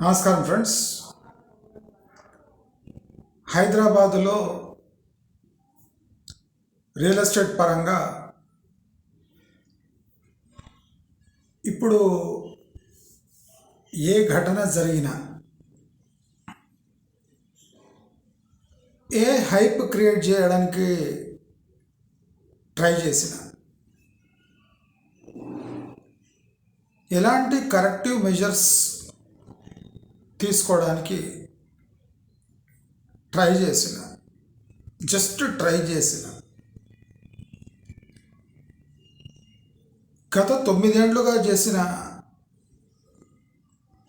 నమస్కారం ఫ్రెండ్స్. హైదరాబాదులో real estate పరంగా ఇప్పుడు ఏ ఘటన జరిగినా ఏ హైప్ క్రియేట్ చేయడానికి ట్రై చేసిన ఎలాంటి కరెక్టివ్ మెజర్స్ తీసుకోవడానికి ట్రై చేసిన. జస్ట్ ట్రై చేసిన. గత తొమ్మిదేండ్లుగా చేసిన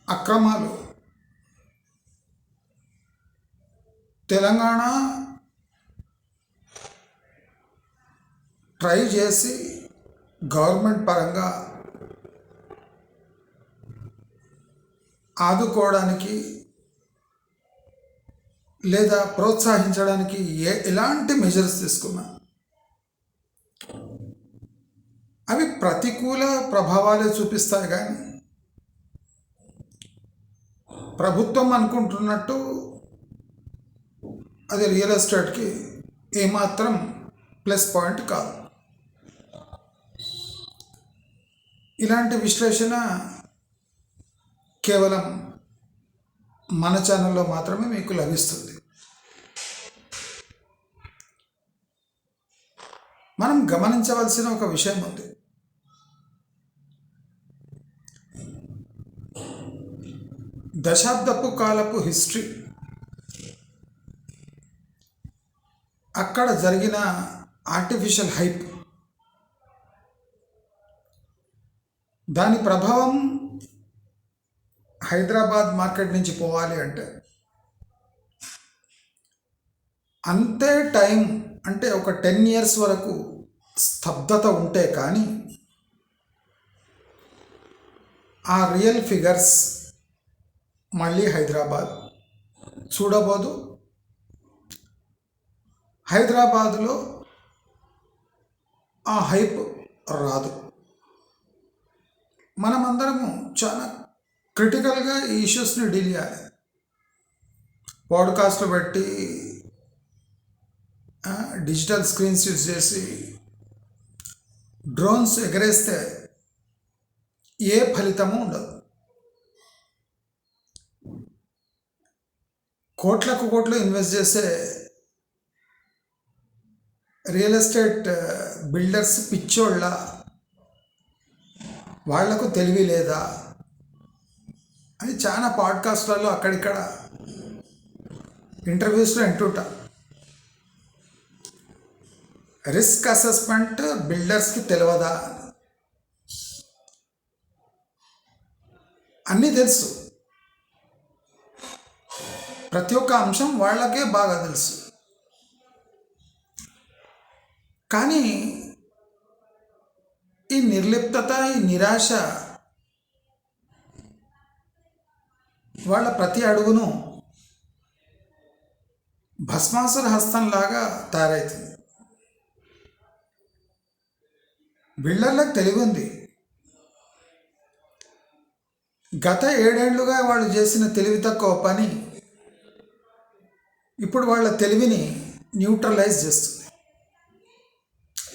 అక్రమాలు తెలంగాణ ట్రై చేసి గవర్నమెంట్ పరంగా ఆదుకోవడానికి లేదా ప్రోత్సహించడానికి ఏ ఎలాంటి మెజర్స్ తీసుకున్నా అవి ప్రతికూల ప్రభావాలే చూపిస్తాయి కానీ ప్రభుత్వం అనుకుంటున్నట్టు అది రియల్ ఎస్టేట్కి ఏమాత్రం ప్లస్ పాయింట్ కాదు. ఇలాంటి విశ్లేషణ కేవలం మన ఛానల్లో మాత్రమే మీకు లభిస్తుంది. మనం గమనించవలసిన ఒక విషయం ఉంది. దశాబ్దపు కాలపు హిస్టరీ. అక్కడ జరిగిన ఆర్టిఫిషియల్ హైప్ దాని ప్రభావం హైదరాబాద్ మార్కెట్ నుంచి పోవాలి అంటే అంతే టైం అంటే ఒక టెన్ ఇయర్స్ వరకు స్తబ్దత ఉంటే కానీ ఆ రియల్ ఫిగర్స్ మళ్ళీ హైదరాబాద్ చూడబోదు. హైదరాబాదులో ఆ హైప్ రాదు. మనమందరము చాలా క్రిటికల్గా ఈ ఇష్యూస్ని డీల్ చేయాలి. పాడ్కాస్ట్లు పెట్టి డిజిటల్ స్క్రీన్స్ యూజ్ చేసి డ్రోన్స్ ఎగరేస్తే ఏ ఫలితము ఉండదు. కోట్లకు కోట్లు ఇన్వెస్ట్ చేసే రియల్ ఎస్టేట్ బిల్డర్స్ పిచ్చోళ్ళ వాళ్ళకు తెలివి లేదా? అది చాలా పాడ్కాస్ట్లలో అక్కడిక్కడ ఇంటర్వ్యూస్లో వింటుంటా. రిస్క్ అసెస్మెంట్ బిల్డర్స్కి తెలియదా అన్నీ తెలుసు. ప్రతి ఒక్క అంశం వాళ్ళకే బాగా తెలుసు. కానీ ఈ నిర్లిప్తత ఈ నిరాశ వాళ్ళ ప్రతి అడుగును భస్మాసుర హస్తంలాగా తయారవుతుంది బిల్డర్లకు తెలివి ఉంది. గత ఏడేళ్ళుగా వాళ్ళు చేసిన తెలివి తక్కువ పని ఇప్పుడు వాళ్ళ తెలివిని న్యూట్రలైజ్ చేస్తుంది.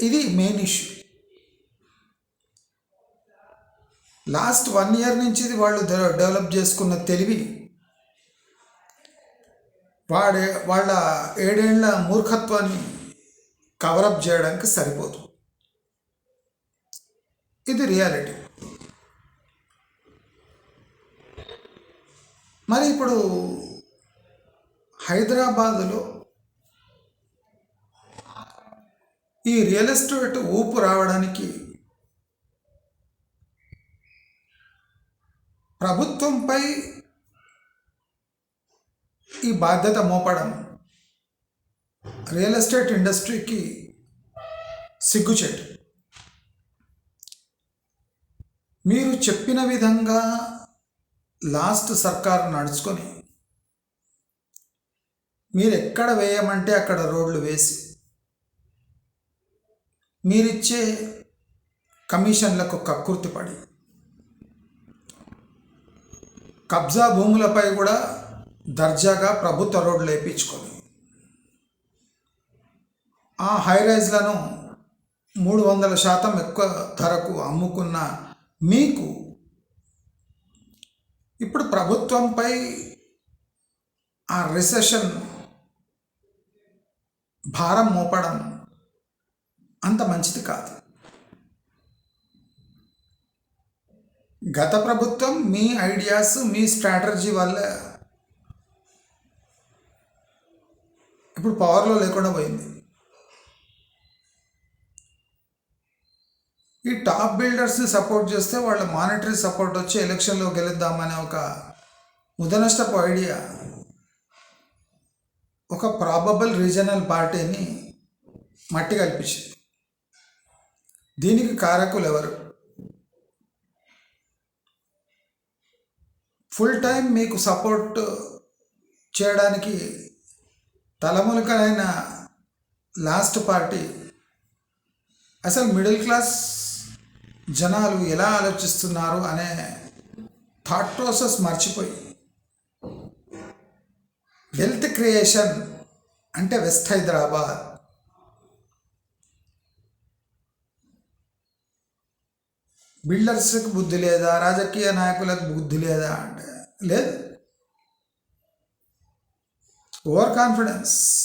ఇది main issue last one year నుంచి ఇది వాళ్ళు డెవలప్ చేసుకున్న తెలివి. వాడే వాళ్ళ ఏడేళ్ళ మూర్ఖత్వాన్ని కవరప్ చేయడానికి సరిపోదు. ఇది రియాలిటీ. మరి ఇప్పుడు హైదరాబాదులో ఈ రియల్ ఎస్టేట్ ఊపు రావడానికి ప్రభుత్వంపై ఈ బాధ్యత మోపడం రియల్ ఎస్టేట్ ఇండస్ట్రీకి సిగ్గుచేటు. మీరు చెప్పిన విధంగా లాస్ట్ సర్కార్ నడుచుకొని మీరు ఎక్కడ వేయమంటే అక్కడ రోడ్లు వేసి మీరిచ్చే కమిషన్లకు కక్కుర్తి కబ్జా భూములపై కూడా దర్జాగా ప్రభుత్వ రోడ్లు వేయించుకొని ఆ హైరైజ్లను మూడు వందల శాతం ఎక్కువ ధరకు అమ్ముకున్న మీకు ఇప్పుడు ప్రభుత్వంపై ఆ రిసెషన్ భారం మోపడం అంత మంచిది కాదు. గత ప్రభుత్వం మీ ఐడియాస్ మీ స్ట్రాటజీ వల్ల ఇప్పుడు పవర్లో లేకుండా పోయింది. ఈ టాప్ బిల్డర్స్ని సపోర్ట్ చేస్తే వాళ్ళ మానిటరీ సపోర్ట్ వచ్చి ఎలక్షన్లో గెలుద్దామనే ఒక ఉదనష్టపు ఐడియా ఒక ప్రాబబుల్ రీజనల్ పార్టీని మట్టి కల్పించింది. దీనికి కారకులు ఎవరు? ఫుల్ టైం మీకు సపోర్ట్ చేయడానికి తలములకలైన లాస్ట్ పార్టీ. అసలు మిడిల్ క్లాస్ జనాలు ఎలా ఆలోచిస్తున్నారు అనే థాట్ ప్రాసెస్ మర్చిపోయి. వెల్త్ క్రియేషన్ అంటే వెస్ట్ హైదరాబాద్. బిల్డర్స్కి బుద్ధి లేదా? రాజకీయ నాయకులకు బుద్ధి లేదా అంటే? లేదు. Overconfidence.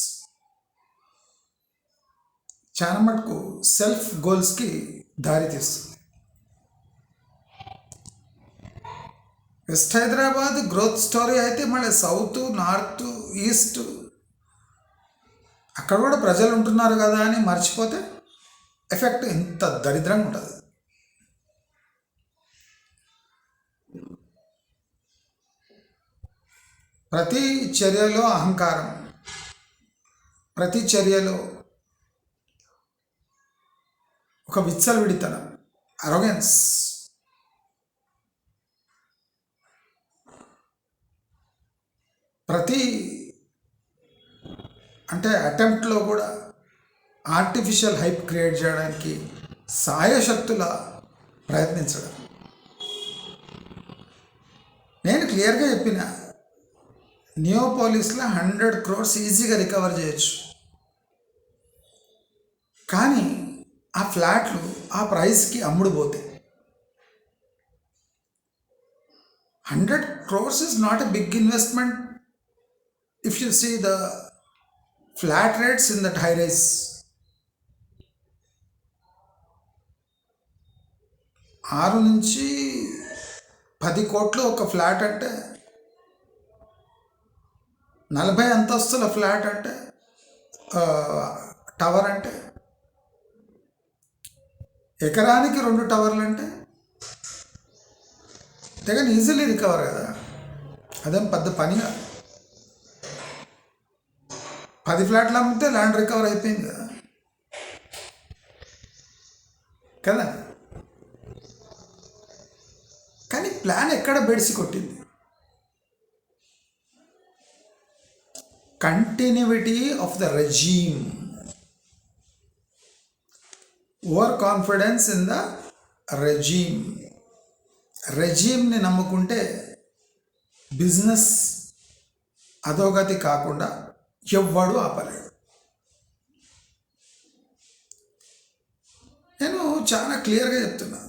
చాలా మటుకు సెల్ఫ్ గోల్స్కి దారితీస్తుంది వెస్ట్ హైదరాబాద్ గ్రోత్ స్టోరీ అయితే మళ్ళీ సౌత్ నార్త్ ఈస్ట్. అక్కడ కూడా ప్రజలు ఉంటున్నారు కదా అని మర్చిపోతే ఎఫెక్ట్ ఇంత దరిద్రంగా ఉంటుంది. ప్రతి చర్యలో అహంకారం. ప్రతి చర్యలో ఒక విచ్చలవిడితనం అరోగెన్స్ ప్రతి అంటే అటెంప్ట్లో కూడా ఆర్టిఫిషియల్ హైప్ క్రియేట్ చేయడానికి సాయశక్తుల ప్రయత్నించడం. నేను క్లియర్గా చెప్పిన నియోపోలిస్లో హండ్రెడ్ క్రోర్స్ ఈజీగా రికవర్ చేయొచ్చు. కానీ ఆ ఫ్లాట్లు ఆ ప్రైస్కి అమ్ముడుపోతాయి. Hundred crores is not a big investment. If you see the flat rates in that high rise. ఆరు నుంచి పది కోట్లు ఒక ఫ్లాట్ అంటే నలభై అంతస్తుల ఫ్లాట్ అంటే టవర్ అంటే ఎకరానికి రెండు టవర్లు అంటే తెగ ఈజీలీ రికవర్ కదా. అదేం పెద్ద పని కాదు. పది ఫ్లాట్లు అమ్మితే ల్యాండ్ రికవర్ అయిపోయింది కదా. కదా. కానీ ప్లాన్ ఎక్కడ బెడిసి కొట్టింది? Continuity of the regime overconfidence in the regime రెజీమ్ని నమ్ముకుంటే బిజినెస్ అధోగతి కాకుండా ఎవ్వడు ఆపలేడు. నేను చాలా క్లియర్గా చెప్తున్నా.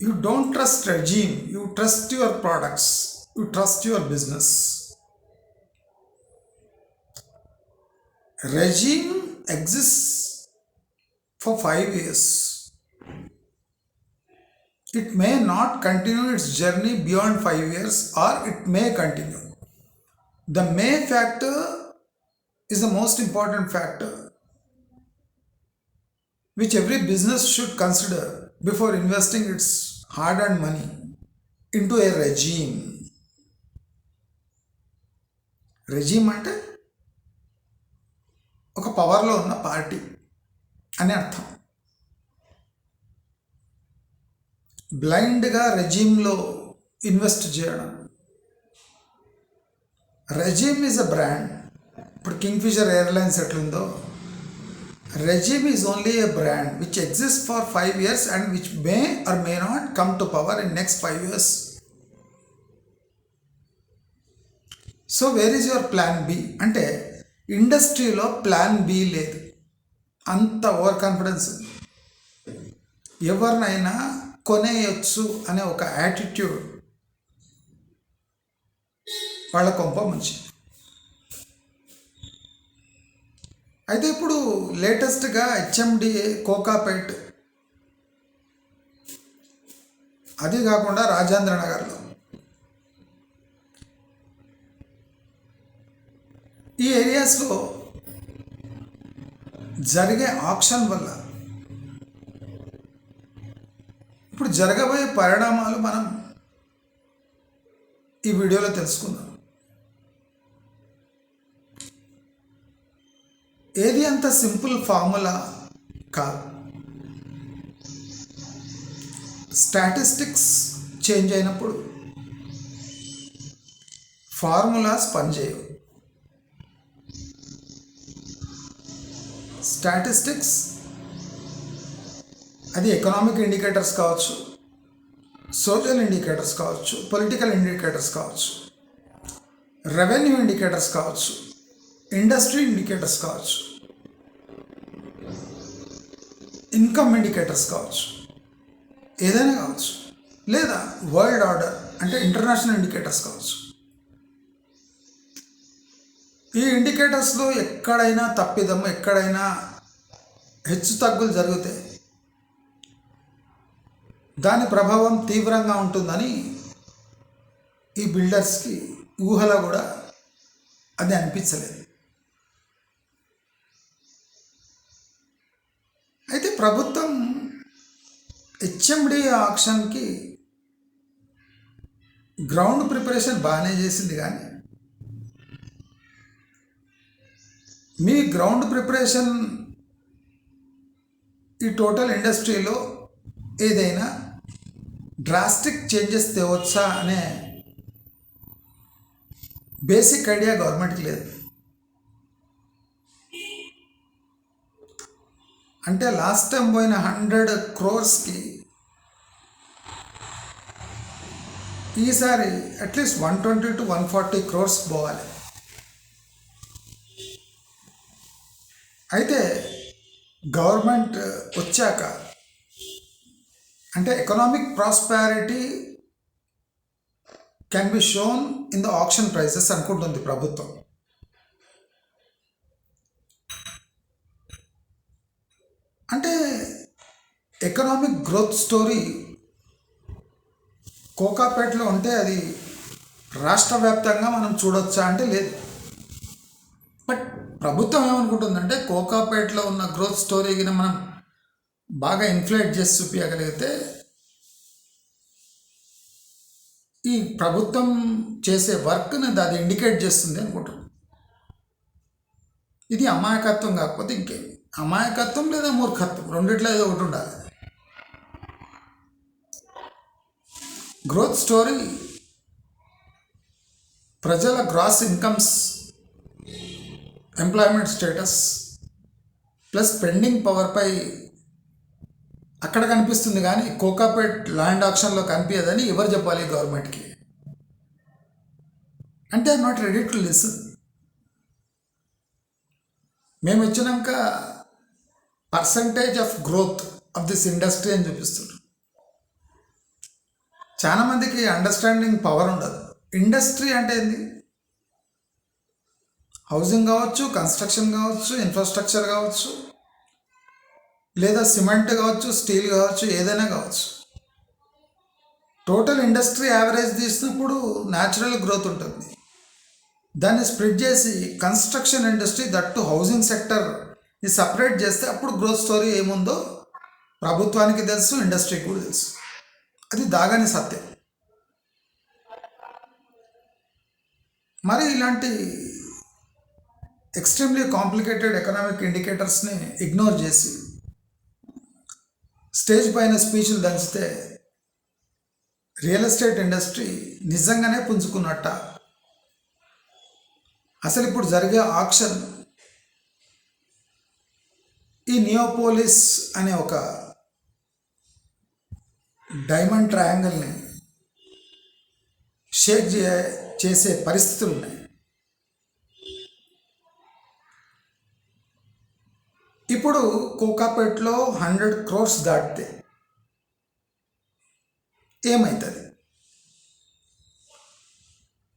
You don't trust regime you trust your products you trust your business regime exists for five years. It may not continue its journey beyond five years or it may continue. The may factor is the most important factor which every business should consider before investing its hard earned money into a regime. regime అంటే ఒక పవర్లో ఉన్న party అని అర్థం. బ్లైండ్గా రెజీమ్లో invest చేయడం. Regime is a brand ఇప్పుడు కింగ్ఫిషర్ ఎయిర్లైన్స్ ఎట్లుందో? Regime is only a brand which exist for five years and which may or may not come to power in next five years so where is your plan B అంటే ఇండస్ట్రీలో plan B లేదు. అంత over confidence. ఎవరినైనా కొనేయచ్చు అనే ఒక attitude వాళ్ళ కొంప మంచి. అయితే ఇప్పుడు లేటెస్ట్గా హెచ్ఎండిఏ కోకాపేట్ అది కాకుండా రాజేంద్ర నగర్లో ఈ ఏరియాస్లో జరిగే ఆప్షన్ వల్ల ఇప్పుడు జరగబోయే పరిణామాలు మనం ఈ వీడియోలో తెలుసుకుందాం. ఏది అంత సింపుల్ ఫార్ములా కాదు. స్టాటిస్టిక్స్ చేంజ్ అయినప్పుడు ఫార్ములాస్ పనిచేయవు. స్టాటిస్టిక్స్ అది ఎకనామిక్ ఇండికేటర్స్ కావచ్చు సోషల్ ఇండికేటర్స్ కావచ్చు పొలిటికల్ ఇండికేటర్స్ కావచ్చు రెవెన్యూ ఇండికేటర్స్ కావచ్చు ఇండస్ట్రీ ఇండికేటర్స్ కావచ్చు ఇన్కమ్ ఇండికేటర్స్ కావచ్చు ఏదైనా కావచ్చు లేదా వరల్డ్ ఆర్డర్ అంటే ఇంటర్నేషనల్ ఇండికేటర్స్ కావచ్చు. ఈ ఇండికేటర్స్లో ఎక్కడైనా తప్పిదము ఎక్కడైనా హెచ్చు తగ్గులు జరిగితే దాని ప్రభావం తీవ్రంగా ఉంటుందని ఈ బిల్డర్స్కి ఊహలో కూడా అది అనిపించలేదు. అయితే ప్రభుత్వం హెచ్ఎండి ఆప్షన్కి గ్రౌండ్ ప్రిపరేషన్ బాగానే చేసింది కానీ మీ గ్రౌండ్ ప్రిపరేషన్ ఈ టోటల్ ఇండస్ట్రీలో ఏదైనా డ్రాస్టిక్ చేంజెస్ తేవచ్చా అనే బేసిక్ ఐడియా గవర్నమెంట్కి లేదు. అంటే లాస్ట్ టైం పోయిన హండ్రెడ్ క్రోర్స్కి ఈసారి at least one twenty to one forty crores పోవాలి. అయితే గవర్నమెంట్ వచ్చాక అంటే economic prosperity can be shown in the auction prices అనుకుంటుంది ప్రభుత్వం. అంటే ఎకనామిక్ గ్రోత్ స్టోరీ కోకాపేటలో ఉంటే అది రాష్ట్ర వ్యాప్తంగా మనం చూడొచ్చా అంటే లేదు. ప్రభుత్వం ఏమనుకుంటుందంటే కోకాపేటలో ఉన్న గ్రోత్ స్టోరీకి మనం బాగా ఇన్ఫ్లేట్ చేసి చూపించగలిగితే ఈ ప్రభుత్వం చేసే వర్క్ని అది ఇండికేట్ చేస్తుంది అనుకుంటున్నాం ఇది అమాయకత్వం కాకపోతే ఇంకేం. అమాయకత్వం లేదా మూర్ఖత్వం? రెండిట్లో ఏదో ఒకటి ఉండాలి. గ్రోత్ స్టోరీ ప్రజల gross incomes employment status plus spending పవర్పై అక్కడ కనిపిస్తుంది కానీ కోకాపేట్ ల్యాండ్ ఆక్షన్లో కనిపించదని ఎవరు చెప్పాలి గవర్నమెంట్కి అంటే I not ready to listen మేము ఇచ్చినాక percentage of growth of this industry అని చూపిస్తున్నారు. చాలా మందికి అండర్స్టాండింగ్ పవర్ ఉండదు. ఇండస్ట్రీ అంటే ఏంది? హౌసింగ్ కావచ్చు కన్స్ట్రక్షన్ కావచ్చు ఇన్ఫ్రాస్ట్రక్చర్ కావచ్చు లేదా సిమెంట్ కావచ్చు స్టీల్ కావచ్చు ఏదైనా కావచ్చు. టోటల్ ఇండస్ట్రీ యావరేజ్ తీసినప్పుడు న్యాచురల్ గ్రోత్ ఉంటుంది. దాన్ని స్ప్రెడ్ చేసి కన్స్ట్రక్షన్ ఇండస్ట్రీ దట్టు హౌసింగ్ సెక్టర్ని సపరేట్ చేస్తే అప్పుడు గ్రోత్ స్టోరీ ఏముందో ప్రభుత్వానికి తెలుసు ఇండస్ట్రీకి కూడా తెలుసు. అది దాగాని సత్యం. మరి ఇలాంటి ఎక్స్ట్రీమ్లీ కాంప్లికేటెడ్ ఎకనామిక్ ఇండికేటర్స్ని ఇగ్నోర్ చేసి స్టేజ్ పైన స్పీచ్లు దంచితే రియల్ ఎస్టేట్ ఇండస్ట్రీ నిజంగానే పుంజుకున్నట్ట. అసలు ఇప్పుడు జరిగే ఆక్షన్ ఈ నియోపోలిస్ అనే ఒక డైమండ్ ట్రయాంగిల్ని షేక్ చే చేసే పరిస్థితులు ఉన్నాయి. ఇప్పుడు కోకాపేట్లో హండ్రెడ్ క్రోర్స్ దాటితే ఏమవుతుంది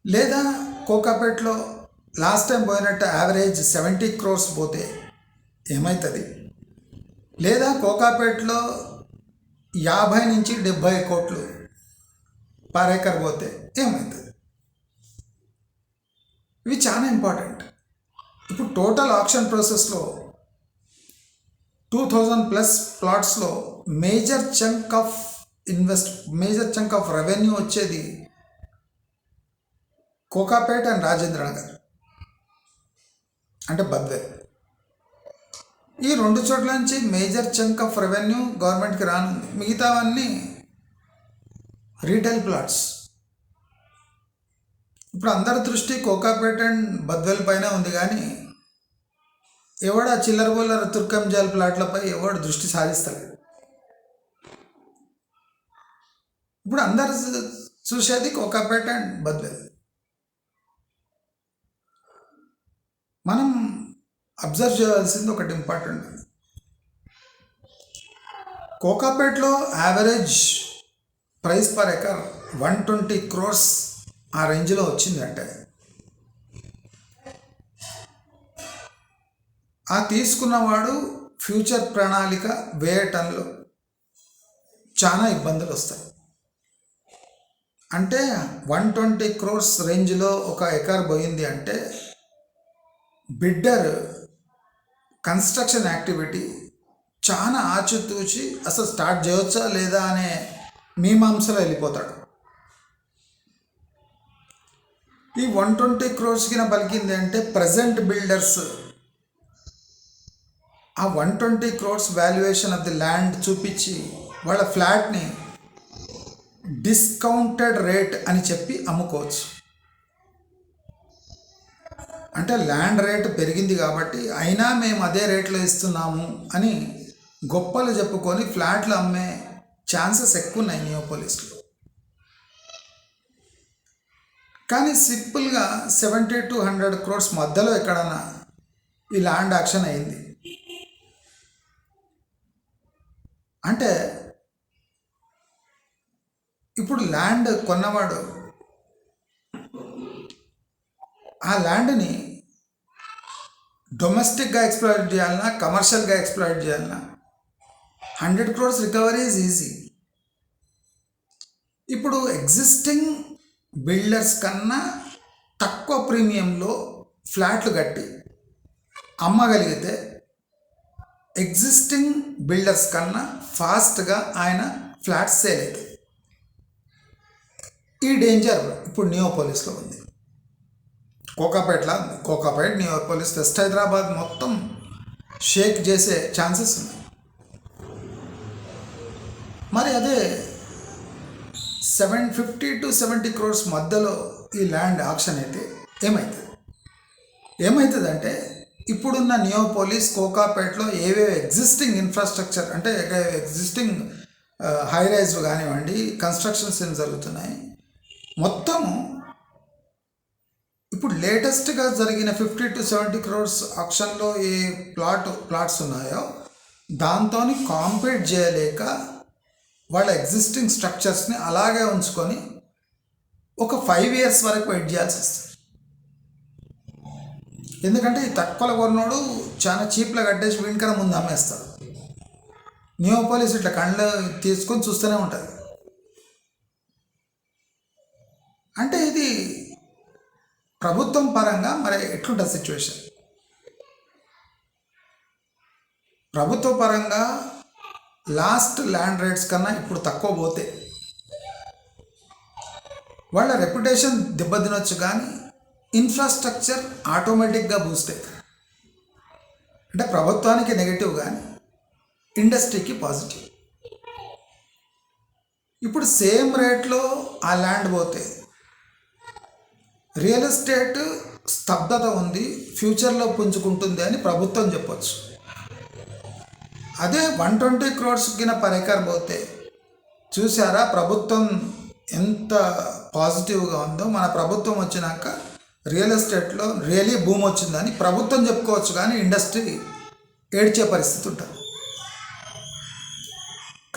లేదా కోకాపేట్లో లాస్ట్ టైం పోయినట్టు యావరేజ్ సెవెంటీ క్రోర్స్ పోతే ఏమవుతుంది లేదా కోకాపేట్లో యాభై నుంచి డెబ్భై కోట్లు పర్ ఏకర్ పోతే ఏమవుతుంది ఇవి చాలా ఇంపార్టెంట్. ఇప్పుడు టోటల్ ఆప్షన్ ప్రాసెస్లో two thousand plus ప్లాట్స్లో major chunk of invest major chunk of revenue వచ్చేది కోకాపేట్ అండ్ రాజేంద్ర నగర్ అంటే బద్వే ఈ రెండు చోట్ల నుంచి మేజర్ చంక్ ఆఫ్ రెవెన్యూ గవర్నమెంట్కి రానుంది. మిగతావన్నీ రీటైల్ ప్లాట్స్ ఇప్పుడు అందరి దృష్టి కోకాపేట అండ్ బద్వేల్ పైన ఉంది కానీ ఎవడ చిల్లర బోల్లర తుర్కంజాల్ ప్లాట్లపై ఎవడు దృష్టి సాధిస్తలేదు ఇప్పుడు అందరు చూ- చూసేది కోకాపేట అండ్ బద్వేల్. మనం అబ్జర్వ్ చేయాల్సింది ఒకటి important. కోకాపేట్లో average price per acre one twenty crores ఆ రేంజ్లో వచ్చిందంటే ఆ తీసుకున్నవాడు ఫ్యూచర్ ప్రణాళిక వేయటంలో చాలా ఇబ్బందులు వస్తాయి అంటే వన్ ట్వంటీ క్రోర్స్ రేంజ్లో ఒక ఎకర్ పోయింది అంటే బిడ్డర్ కన్స్ట్రక్షన్ యాక్టివిటీ చాలా ఆచితూచి అసలు స్టార్ట్ చేయవచ్చా లేదా అనే మీమాంసలో వెళ్ళిపోతాడు. ఈ వన్ ట్వంటీ క్రోర్స్కి పలికింది అంటే ప్రజెంట్ బిల్డర్స్ ఆ one twenty crores valuation of the land చూపించి వాళ్ళ ఫ్లాట్ని డిస్కౌంటెడ్ రేట్ అని చెప్పి అమ్ముకోవచ్చు. అంటే ల్యాండ్ రేట్ పెరిగింది కాబట్టి అయినా మేము అదే రేట్లో ఇస్తున్నాము అని గొప్పలు చెప్పుకొని ఫ్లాట్లు అమ్మే ఛాన్సెస్ ఎక్కువ ఉన్నాయి నియోపోలిస్లో కానీ సింపుల్గా సెవెంటీ టు హండ్రెడ్ క్రోర్స్ మధ్యలో ఎక్కడన్నా ఈ ల్యాండ్ యాక్షన్ అయింది. అంటే ఇప్పుడు ల్యాండ్ కొన్నవాడు ఆ ల్యాండ్ని డొమెస్టిక్గా ఎక్స్ప్లాయిట్ చేయాలన్నా కమర్షియల్గా ఎక్స్ప్లాయిట్ చేయాలన్నా hundred crores recovery is easy. ఇప్పుడు ఎగ్జిస్టింగ్ బిల్డర్స్ కన్నా తక్కువ ప్రీమియంలో ఫ్లాట్లు కట్టి అమ్మగలిగితే ఎగ్జిస్టింగ్ బిల్డర్స్ కన్నా ఫాస్ట్గా ఆయన ఫ్లాట్స్ సేల్ అవుతాయి ఈ డేంజర్ ఇప్పుడు నియోపోలిస్లో ఉంది. కోకాపేటలా ఉంది. కోకాపేట నియోపోలిస్ వెస్ట్ హైదరాబాద్ మొత్తం షేక్ చేసే ఛాన్సెస్ ఉన్నాయి. మరి అదే seven fifty to seventy crores మధ్యలో ఈ ల్యాండ్ ఆప్షన్ అయితే ఏమవుతుంది ఏమవుతుందంటే ఇప్పుడున్న నియోపోలిస్ కోకాపేటలో ఏవేవి ఎగ్జిస్టింగ్ ఇన్ఫ్రాస్ట్రక్చర్ అంటే ఎగ్జిస్టింగ్ హై రైజ్లు కానివ్వండి కన్స్ట్రక్షన్స్ ఏం జరుగుతున్నాయి. మొత్తము ఇప్పుడు లేటెస్ట్గా జరిగిన ఫిఫ్టీ టు సెవెంటీ క్రోర్స్ ఆప్షన్లో ఏ ప్లాట్ ప్లాట్స్ ఉన్నాయో దాంతో కాంపీట్ చేయలేక వాళ్ళ ఎగ్జిస్టింగ్ స్ట్రక్చర్స్ని అలాగే ఉంచుకొని ఒక ఫైవ్ ఇయర్స్ వరకు వెయిట్ చేయాల్సి వస్తుంది. ఎందుకంటే ఈ తక్కువలో కొన్నోడు చాలా చీప్లో కట్టేసి వీనికన్నా ముందు అమ్మేస్తాడు. నియోపోలిస్ ఇట్లా కళ్ళు తీసుకొని చూస్తూనే ఉంటుంది అంటే ఇది ప్రభుత్వం పరంగా మరి ఎట్లుంటుంది సిచ్యువేషన్? ప్రభుత్వ పరంగా లాస్ట్ ల్యాండ్ రేట్స్ కన్నా ఇప్పుడు తక్కువ పోతే వాళ్ళ రెప్యుటేషన్ దెబ్బతినొచ్చు కానీ ఇన్ఫ్రాస్ట్రక్చర్ ఆటోమేటిక్గా బూస్ట్ అవుతుంది అంటే ప్రభుత్వానికి నెగిటివ్ కానీ ఇండస్ట్రీకి పాజిటివ్ ఇప్పుడు సేమ్ రేట్లో ఆ ల్యాండ్ పోతే రియల్ ఎస్టేట్ స్తబ్దత ఉంది ఫ్యూచర్లో పుంజుకుంటుంది అని ప్రభుత్వం చెప్పొచ్చు. అదే వన్ ట్వంటీ క్రోడ్స్ కింద పరికరం పోతే చూసారా ప్రభుత్వం ఎంత పాజిటివ్గా ఉందో? మన ప్రభుత్వం వచ్చినాక రియల్ ఎస్టేట్లో రియలీ భూమి వచ్చిందని ప్రభుత్వం చెప్పుకోవచ్చు కానీ ఇండస్ట్రీ ఏడ్చే పరిస్థితి ఉంటుంది.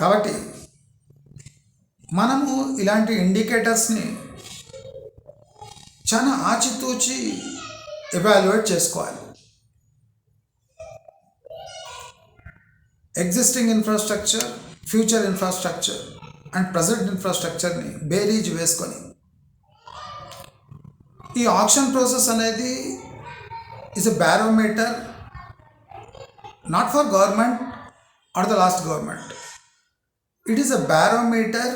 కాబట్టి మనము ఇలాంటి ఇండికేటర్స్ని చాలా ఆచితూచి ఎవాల్యుయేట్ చేసుకోవాలి. Existing infrastructure future infrastructure and present ఇన్ఫ్రాస్ట్రక్చర్ని బేరీజ్ వేసుకొని ఈ ఆక్షన్ ప్రాసెస్ అనేది is a barometer not for government or the last government it is a barometer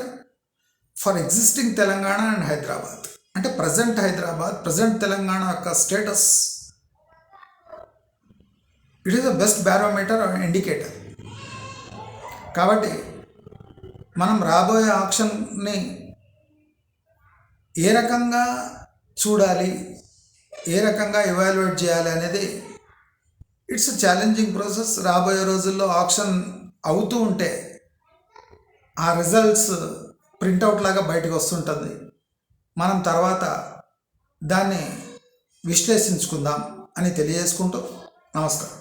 for existing Telangana and Hyderabad అంటే ప్రజెంట్ హైదరాబాద్ ప్రజెంట్ తెలంగాణ యొక్క status it is the best barometer indicator కాబట్టి మనం రాబోయే ఆప్షన్ని ఏ రకంగా చూడాలి ఏ రకంగా ఎవాల్యుయేట్ చేయాలి అనేది ఇట్స్ ఛాలెంజింగ్ ప్రాసెస్ రాబోయే రోజుల్లో ఆప్షన్ అవుతూ ఉంటే ఆ రిజల్ట్స్ ప్రింటౌట్ లాగా బయటకు వస్తుంటుంది. మనం తర్వాత దాన్ని విశ్లేషించుకుందాం అని తెలియజేసుకుంటూ నమస్కారం.